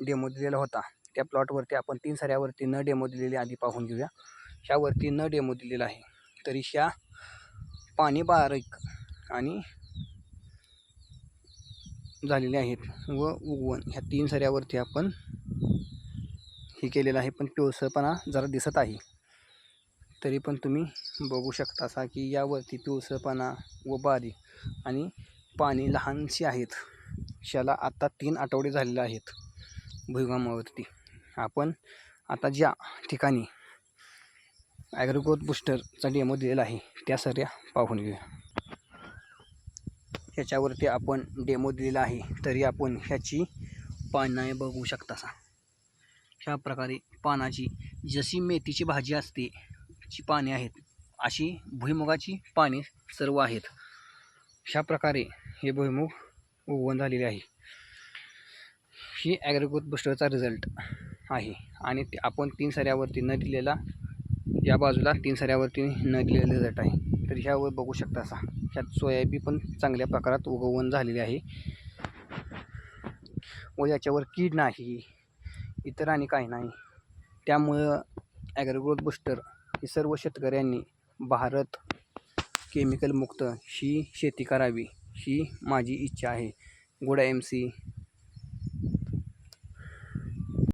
Demo दिलेला होता. त्या प्लॉटवरती आपण तीन सऱ्यावरती न डेमो दिलेली आधी पाहून घेऊया. ह्यावरती न डेमो दिलेला आहे. तरी ह्या पाणी बारीक आणि झालेले आहेत व उगवण. ह्या तीन सऱ्यावरती आपण हे केलेलं आहे. पण पिवसळपणा जरा दिसत आहे. तरी पण तुम्ही बघू शकता असा की यावरती पिवसळपणा व बारीक आणि पाणी लहानशी आहेत. शाला आत्ता तीन आठवडे झालेले आहेत. भुईगामावरती आपण आता ज्या ठिकाणी ॲग्रोग्रोथ बुस्टरचा डेमो दिलेला आहे त्या सऱ्या पाहून घेऊया. ह्याच्यावरती आपण डेमो दिलेला आहे तरी आपण ह्याची पानं बघू शकता सा ह्या प्रकारे पानाची जशी मेथीची भाजी असते ची पाने आहेत अशी भुईमुगाची पाने सर्व आहेत. ह्या प्रकारे हे भुईमुग उगवण झालेले आहे. ही ॲग्रोग्रोथ बुस्टरचा रिझल्ट आहे. आणि ते आपण तीन सऱ्यावरती न दिलेला या बाजूला तीन सऱ्यावरती न दिलेला रिझल्ट आहे. तर ह्यावर बघू शकता असा. ह्यात सोयाबी पण चांगल्या प्रकारात उगवण झालेली आहे. व याच्यावर कीड नाही इतर आणि काही नाही. त्यामुळं ॲग्रोग्रोथ बुस्टर ही सर्व शेतकऱ्यांनी भारत केमिकलमुक्त ही शेती करावी ही माझी इच्छा आहे. Good M C